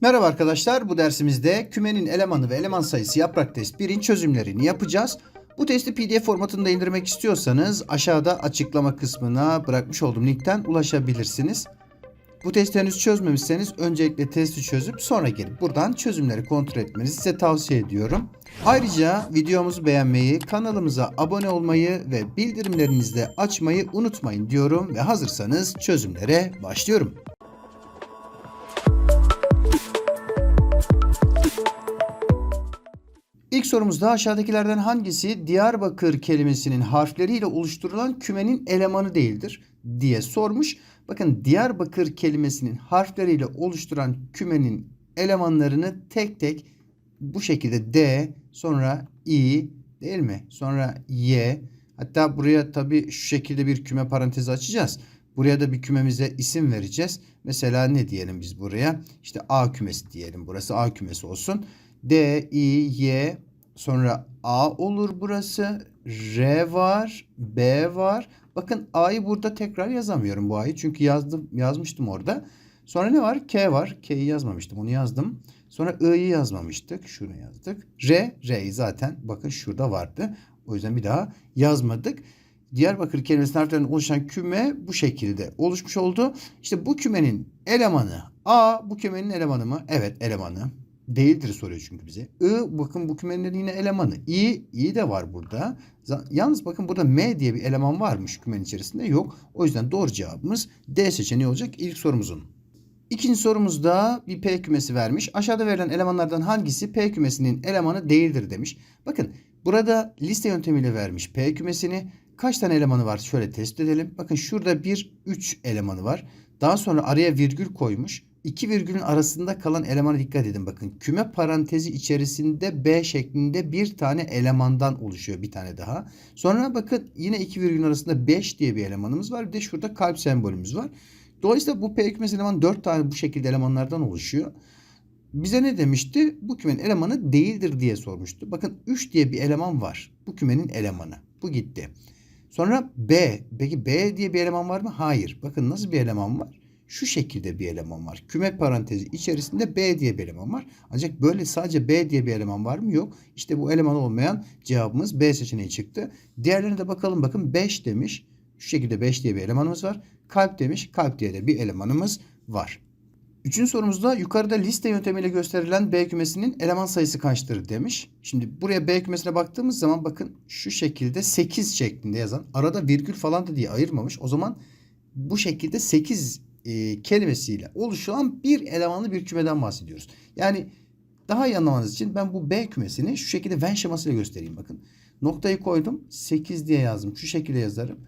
Merhaba arkadaşlar. Bu dersimizde kümenin elemanı ve eleman sayısı yaprak test 1'in çözümlerini yapacağız. Bu testi PDF formatında indirmek istiyorsanız aşağıda açıklama kısmına bırakmış olduğum linkten ulaşabilirsiniz. Bu testi henüz çözmemişseniz öncelikle testi çözüp sonra gelip buradan çözümleri kontrol etmenizi size tavsiye ediyorum. Ayrıca videomuzu beğenmeyi, kanalımıza abone olmayı ve bildirimlerinizi de açmayı unutmayın diyorum ve hazırsanız çözümlere başlıyorum. İlk sorumuzda aşağıdakilerden hangisi Diyarbakır kelimesinin harfleriyle oluşturulan kümenin elemanı değildir diye sormuş. Bakın Diyarbakır kelimesinin harfleriyle oluşturan kümenin elemanlarını tek tek bu şekilde D, sonra I değil mi? Sonra Y. Hatta buraya tabii şu şekilde bir küme parantezi açacağız. Buraya da bir kümemize isim vereceğiz. Mesela ne diyelim biz buraya? İşte A kümesi diyelim. Burası A kümesi olsun. D, I, Y sonra A olur burası. R var, B var. Bakın A'yı burada tekrar yazamıyorum bu A'yı. Çünkü yazdım, yazmıştım orada. Sonra ne var? K var. K'yi yazmamıştım. Onu yazdım. Sonra I'yi yazmamıştık. Şunu yazdık. R, R'yi zaten bakın şurada vardı. O yüzden bir daha yazmadık. Diyarbakır kelimesinin harflerinden oluşan küme bu şekilde oluşmuş oldu. İşte bu kümenin elemanı A bu kümenin elemanı mı? Evet elemanı. Değildir soruyor çünkü bize. I bakın bu kümenin yine elemanı. I, I de var burada. Yalnız bakın burada M diye bir eleman varmış kümenin içerisinde yok. O yüzden doğru cevabımız D seçeneği olacak ilk sorumuzun. İkinci sorumuzda bir P kümesi vermiş. Aşağıda verilen elemanlardan hangisi P kümesinin elemanı değildir demiş. Bakın burada liste yöntemiyle vermiş P kümesini. Kaç tane elemanı var şöyle tespit edelim. Bakın şurada bir 3 elemanı var. Daha sonra araya virgül koymuş. İki virgülün arasında kalan elemana dikkat edin. Bakın küme parantezi içerisinde B şeklinde bir tane elemandan oluşuyor bir tane daha. Sonra bakın yine iki virgülün arasında 5 diye bir elemanımız var. Bir de şurada kalp sembolümüz var. Dolayısıyla bu P kümesi eleman 4 tane bu şekilde elemanlardan oluşuyor. Bize ne demişti? Bu kümenin elemanı değildir diye sormuştu. Bakın 3 diye bir eleman var. Bu kümenin elemanı. Bu gitti. Sonra B. Peki B diye bir eleman var mı? Hayır. Bakın nasıl bir eleman var? Şu şekilde bir eleman var. Küme parantezi içerisinde B diye bir eleman var. Ancak böyle sadece B diye bir eleman var mı? Yok. İşte bu eleman olmayan cevabımız B seçeneği çıktı. Diğerlerine de bakalım. Bakın 5 demiş. Şu şekilde 5 diye bir elemanımız var. Kalp demiş. Kalp diye de bir elemanımız var. Üçüncü sorumuzda yukarıda liste yöntemiyle gösterilen B kümesinin eleman sayısı kaçtır demiş. Şimdi buraya B kümesine baktığımız zaman bakın şu şekilde 8 şeklinde yazan arada virgül falan da diye ayırmamış. O zaman bu şekilde 8 e, kelimesiyle oluşan bir elemanlı bir kümeden bahsediyoruz. Yani daha iyi anlamanız için ben bu B kümesini şu şekilde Venn şemasıyla göstereyim bakın. Noktayı koydum 8 diye yazdım. Şu şekilde yazarım.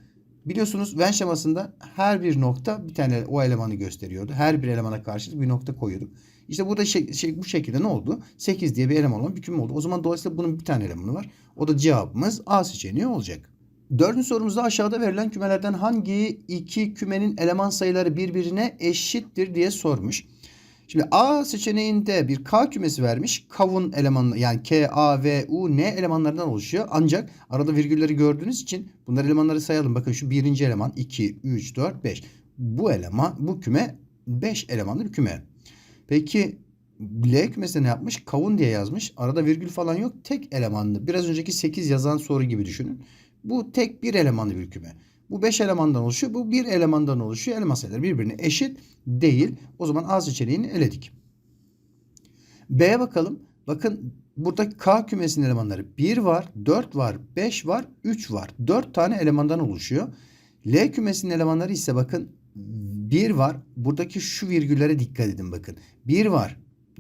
Biliyorsunuz Venn şemasında her bir nokta bir tane o elemanı gösteriyordu. Her bir elemana karşı bir nokta koyuyorduk. İşte burada şey, şey, bu şekilde ne oldu? 8 diye bir eleman olan bir küme oldu. O zaman dolayısıyla bunun bir tane elemanı var. O da cevabımız A seçeneği olacak. Dördüncü sorumuzda aşağıda verilen kümelerden hangi iki kümenin eleman sayıları birbirine eşittir diye sormuş. Şimdi A seçeneğinde bir K kümesi vermiş. Kavun elemanı yani K, A, V, U, N elemanlarından oluşuyor. Ancak arada virgülleri gördüğünüz için bunları elemanları sayalım. Bakın şu birinci eleman 2, 3, 4, 5. Bu eleman bu küme 5 elemanlı bir küme. Peki L kümesinde ne yapmış? Kavun diye yazmış. Arada virgül falan yok. Tek elemanlı. Biraz önceki 8 yazan soru gibi düşünün. Bu tek bir elemanlı bir küme. Bu 5 elemandan oluşuyor. Bu bir elemandan oluşuyor. Eleman sayıları birbirine eşit değil. O zaman A seçeneğini eledik. B'ye bakalım. Bakın burada K kümesinin elemanları 1 var, 4 var, 5 var, 3 var. 4 tane elemandan oluşuyor. L kümesinin elemanları ise bakın 1 var. Buradaki şu virgüllere dikkat edin bakın. 1 var,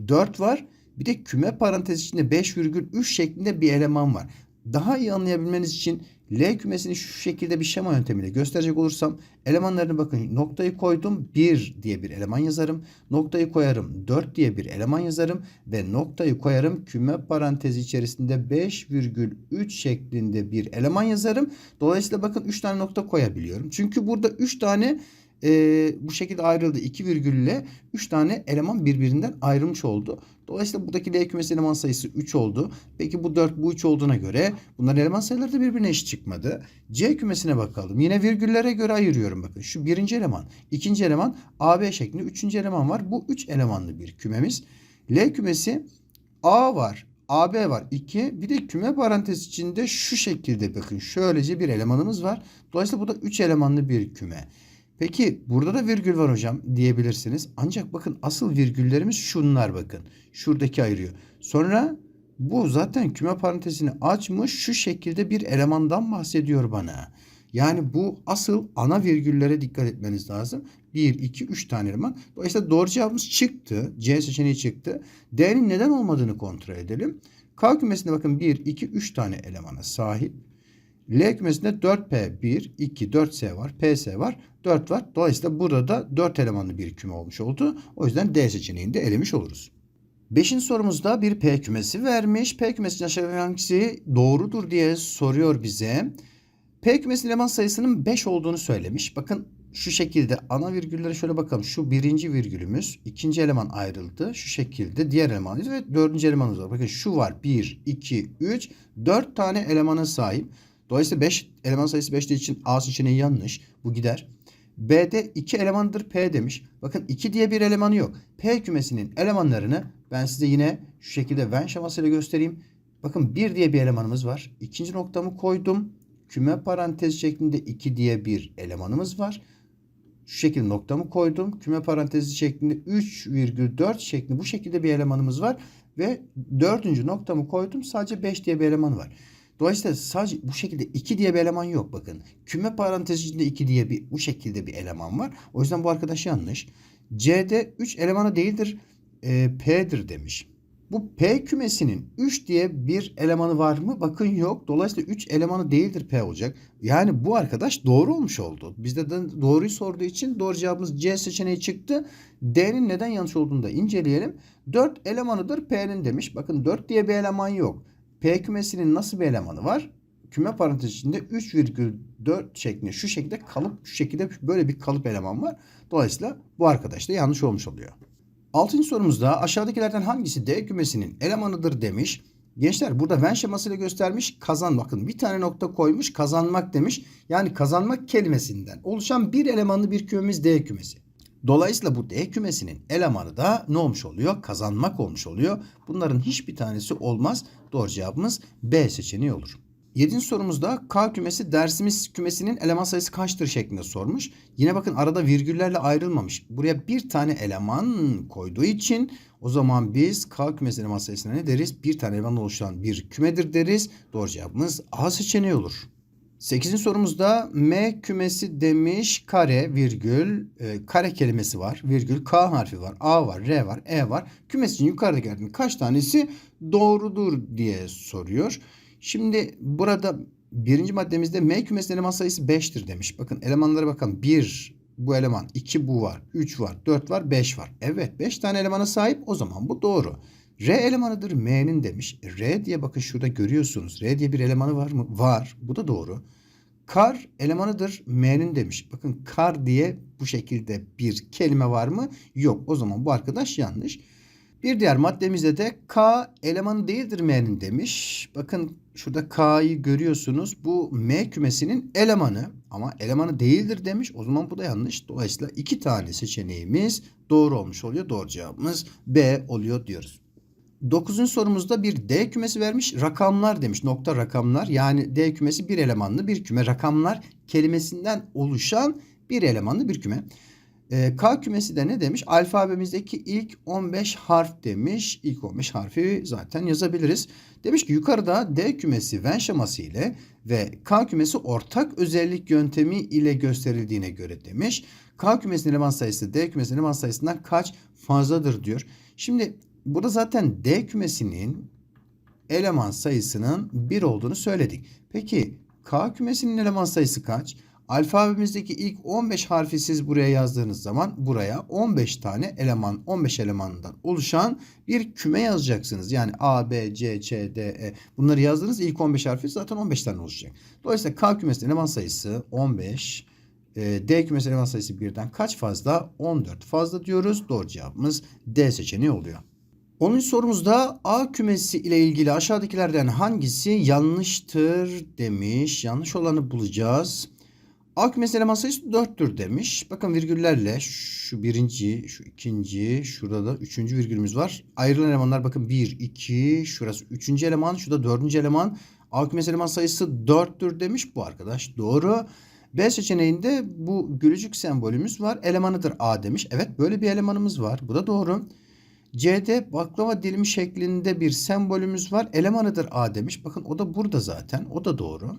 4 var. Bir de küme parantez içinde 5,3 şeklinde bir eleman var. Daha iyi anlayabilmeniz için L kümesini şu şekilde bir şema yöntemiyle gösterecek olursam elemanlarını bakın noktayı koydum 1 diye bir eleman yazarım. Noktayı koyarım 4 diye bir eleman yazarım ve noktayı koyarım küme parantezi içerisinde 5,3 şeklinde bir eleman yazarım. Dolayısıyla bakın 3 tane nokta koyabiliyorum. Çünkü burada 3 tane e, bu şekilde ayrıldı. 2 virgülle 3 tane eleman birbirinden ayrılmış oldu. Dolayısıyla buradaki L kümesi eleman sayısı 3 oldu. Peki bu 4 bu 3 olduğuna göre bunların eleman sayıları da birbirine eşit çıkmadı. C kümesine bakalım. Yine virgüllere göre ayırıyorum bakın. Şu birinci eleman, ikinci eleman AB şeklinde üçüncü eleman var. Bu 3 elemanlı bir kümemiz. L kümesi A var. AB var 2. Bir de küme parantez içinde şu şekilde bakın şöylece bir elemanımız var. Dolayısıyla bu da 3 elemanlı bir küme. Peki burada da virgül var hocam diyebilirsiniz. Ancak bakın asıl virgüllerimiz şunlar bakın. Şuradaki ayırıyor. Sonra bu zaten küme parantezini açmış şu şekilde bir elemandan bahsediyor bana. Yani bu asıl ana virgüllere dikkat etmeniz lazım. 1, 2, 3 tane eleman. Dolayısıyla doğru cevabımız çıktı. C seçeneği çıktı. D'nin neden olmadığını kontrol edelim. K kümesinde bakın 1, 2, 3 tane elemana sahip. L kümesinde 4P, 1, 2, 4S var. PS var. 4 var. Dolayısıyla burada da 4 elemanlı bir küme olmuş oldu. O yüzden D seçeneğini de elemiş oluruz. Beşinci sorumuzda bir P kümesi vermiş. P kümesinin aşağıdaki hangisi doğrudur diye soruyor bize. P kümesi eleman sayısının 5 olduğunu söylemiş. Bakın şu şekilde ana virgüllere şöyle bakalım. Şu birinci virgülümüz, ikinci eleman ayrıldı. Şu şekilde diğer elemanımız ve dördüncü elemanımız var. Bakın şu var. 1, 2, 3, 4 tane elemana sahip. Dolayısıyla 5 eleman sayısı 5 için A seçeneği yanlış. Bu gider. B'de 2 elemandır P demiş. Bakın 2 diye bir elemanı yok. P kümesinin elemanlarını ben size yine şu şekilde Venn şemasıyla göstereyim. Bakın 1 diye bir elemanımız var. İkinci noktamı koydum. Küme parantez şeklinde 2 diye bir elemanımız var. Şu şekilde noktamı koydum. Küme parantezi şeklinde 3,4 şeklinde bu şekilde bir elemanımız var. Ve dördüncü noktamı koydum. Sadece 5 diye bir eleman var. Dolayısıyla sadece bu şekilde 2 diye bir eleman yok bakın. Küme parantezi içinde 2 diye bir bu şekilde bir eleman var. O yüzden bu arkadaş yanlış. C'de 3 elemanı değildir. E, P'dir demiş. Bu P kümesinin 3 diye bir elemanı var mı? Bakın yok. Dolayısıyla 3 elemanı değildir P olacak. Yani bu arkadaş doğru olmuş oldu. Bizde de doğruyu sorduğu için doğru cevabımız C seçeneği çıktı. D'nin neden yanlış olduğunu da inceleyelim. 4 elemanıdır P'nin demiş. Bakın 4 diye bir eleman yok. P kümesinin nasıl bir elemanı var? Küme parantez içinde 3,4 şeklinde şu şekilde kalıp şu şekilde böyle bir kalıp eleman var. Dolayısıyla bu arkadaş da yanlış olmuş oluyor. Altıncı sorumuzda aşağıdakilerden hangisi D kümesinin elemanıdır demiş. Gençler burada Venn şemasıyla göstermiş kazan bakın bir tane nokta koymuş kazanmak demiş. Yani kazanmak kelimesinden oluşan bir elemanlı bir kümemiz D kümesi. Dolayısıyla bu D kümesinin elemanı da ne olmuş oluyor? Kazanmak olmuş oluyor. Bunların hiçbir tanesi olmaz. Doğru cevabımız B seçeneği olur. Yedinci sorumuzda K kümesi dersimiz kümesinin eleman sayısı kaçtır şeklinde sormuş. Yine bakın arada virgüllerle ayrılmamış. Buraya bir tane eleman koyduğu için o zaman biz K kümesi eleman sayısına ne deriz? Bir tane eleman oluşan bir kümedir deriz. Doğru cevabımız A seçeneği olur. Sekizinci sorumuzda M kümesi demiş kare virgül e, kare kelimesi var. Virgül K harfi var. A var. R var. E var. Kümesin yukarıdakilerden kaç tanesi doğrudur diye soruyor. Şimdi burada birinci maddemizde M kümesinin eleman sayısı 5'tir demiş. Bakın elemanlara bakalım. 1 bu eleman, 2 bu var, 3 var, 4 var, 5 var. Evet 5 tane elemana sahip o zaman bu doğru. R elemanıdır M'nin demiş. E, R diye bakın şurada görüyorsunuz. R diye bir elemanı var mı? Var. Bu da doğru. Kar elemanıdır M'nin demiş. Bakın kar diye bu şekilde bir kelime var mı? Yok. O zaman bu arkadaş yanlış. Bir diğer maddemizde de K elemanı değildir M'nin demiş. Bakın şurada K'yı görüyorsunuz. Bu M kümesinin elemanı ama elemanı değildir demiş. O zaman bu da yanlış. Dolayısıyla iki tane seçeneğimiz doğru olmuş oluyor. Doğru cevabımız B oluyor diyoruz. Dokuzuncu sorumuzda bir D kümesi vermiş. Rakamlar demiş. Nokta rakamlar. Yani D kümesi bir elemanlı bir küme. Rakamlar kelimesinden oluşan bir elemanlı bir küme. Ee, K kümesi de ne demiş? Alfabemizdeki ilk 15 harf demiş. İlk 15 harfi zaten yazabiliriz. Demiş ki yukarıda D kümesi Venn şeması ile ve K kümesi ortak özellik yöntemi ile gösterildiğine göre demiş. K kümesinin eleman sayısı D kümesinin eleman sayısından kaç fazladır diyor. Şimdi burada zaten D kümesinin eleman sayısının 1 olduğunu söyledik. Peki K kümesinin eleman sayısı kaç? Alfabemizdeki ilk 15 harfi siz buraya yazdığınız zaman buraya 15 tane eleman 15 elemandan oluşan bir küme yazacaksınız. Yani A, B, C, Ç, D, E bunları yazdığınız ilk 15 harfi zaten 15 tane oluşacak. Dolayısıyla K kümesinin eleman sayısı 15 e, D kümesi eleman sayısı birden kaç fazla? 14 fazla diyoruz. Doğru cevabımız D seçeneği oluyor. 10. sorumuzda A kümesi ile ilgili aşağıdakilerden hangisi yanlıştır demiş. Yanlış olanı bulacağız. A kümesi eleman sayısı 4'tür demiş. Bakın virgüllerle şu birinci, şu ikinci, şurada da üçüncü virgülümüz var. Ayrılan elemanlar bakın 1, 2, şurası üçüncü eleman, şurada dördüncü eleman. A kümesi eleman sayısı 4'tür demiş bu arkadaş. Doğru. B seçeneğinde bu gülücük sembolümüz var. Elemanıdır A demiş. Evet böyle bir elemanımız var. Bu da doğru. C'de baklava dilimi şeklinde bir sembolümüz var. Elemanıdır A demiş. Bakın o da burada zaten. O da doğru.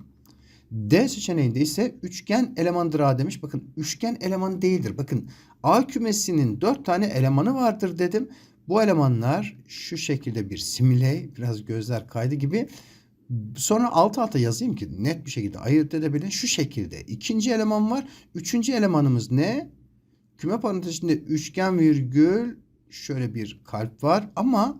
D seçeneğinde ise üçgen elemandır A demiş. Bakın üçgen eleman değildir. Bakın A kümesinin dört tane elemanı vardır dedim. Bu elemanlar şu şekilde bir simile, biraz gözler kaydı gibi. Sonra alt alta yazayım ki net bir şekilde ayırt edebilin. Şu şekilde ikinci eleman var. Üçüncü elemanımız ne? Küme parantezinde üçgen virgül şöyle bir kalp var ama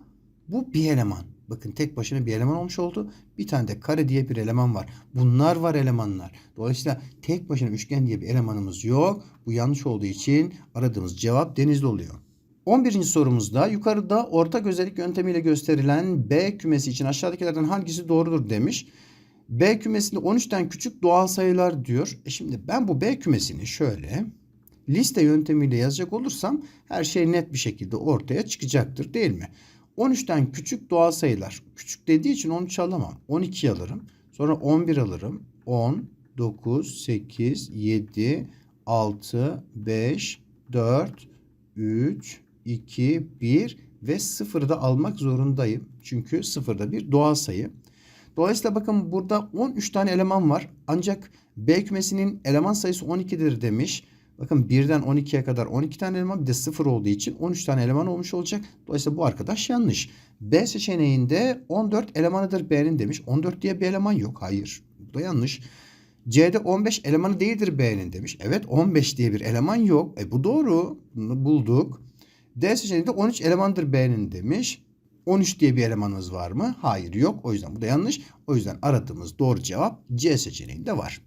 bu bir eleman. Bakın tek başına bir eleman olmuş oldu. Bir tane de kare diye bir eleman var. Bunlar var elemanlar. Dolayısıyla tek başına üçgen diye bir elemanımız yok. Bu yanlış olduğu için aradığımız cevap denizli oluyor. 11. sorumuzda yukarıda ortak özellik yöntemiyle gösterilen B kümesi için aşağıdakilerden hangisi doğrudur demiş. B kümesinde 13'ten küçük doğal sayılar diyor. E şimdi ben bu B kümesini şöyle liste yöntemiyle yazacak olursam her şey net bir şekilde ortaya çıkacaktır değil mi? 13'ten küçük doğal sayılar. Küçük dediği için 13 alamam. 12 alırım. Sonra 11 alırım. 10, 9, 8, 7, 6, 5, 4, 3, 2, 1 ve 0'ı da almak zorundayım. Çünkü 0 da bir doğal sayı. Dolayısıyla bakın burada 13 tane eleman var. Ancak B kümesinin eleman sayısı 12'dir demiş. Bakın 1'den 12'ye kadar 12 tane eleman bir de 0 olduğu için 13 tane eleman olmuş olacak. Dolayısıyla bu arkadaş yanlış. B seçeneğinde 14 elemanıdır B'nin demiş. 14 diye bir eleman yok. Hayır. Bu da yanlış. C'de 15 elemanı değildir B'nin demiş. Evet 15 diye bir eleman yok. E bu doğru. Bunu bulduk. D seçeneğinde 13 elemandır B'nin demiş. 13 diye bir elemanımız var mı? Hayır yok. O yüzden bu da yanlış. O yüzden aradığımız doğru cevap C seçeneğinde var.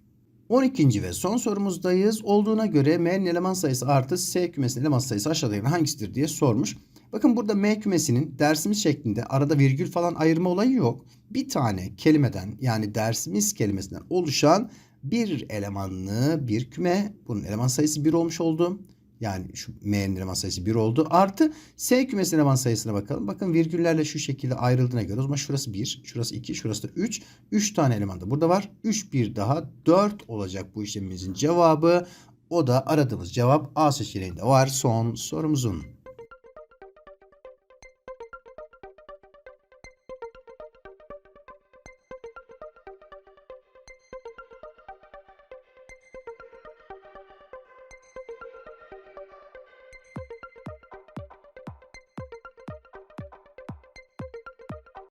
12. ve son sorumuzdayız. Olduğuna göre M'nin eleman sayısı artı S kümesinin eleman sayısı aşağıdakilerden hangisidir diye sormuş. Bakın burada M kümesinin dersimiz şeklinde arada virgül falan ayırma olayı yok. Bir tane kelimeden yani dersimiz kelimesinden oluşan bir elemanlı bir küme. Bunun eleman sayısı 1 olmuş oldu. Yani şu M'nin eleman sayısı 1 oldu. Artı S kümesinin eleman sayısına bakalım. Bakın virgüllerle şu şekilde ayrıldığına göre o zaman şurası 1, şurası 2, şurası da 3. 3 tane eleman da burada var. 3 bir daha 4 olacak bu işlemimizin cevabı. O da aradığımız cevap A seçeneğinde var son sorumuzun.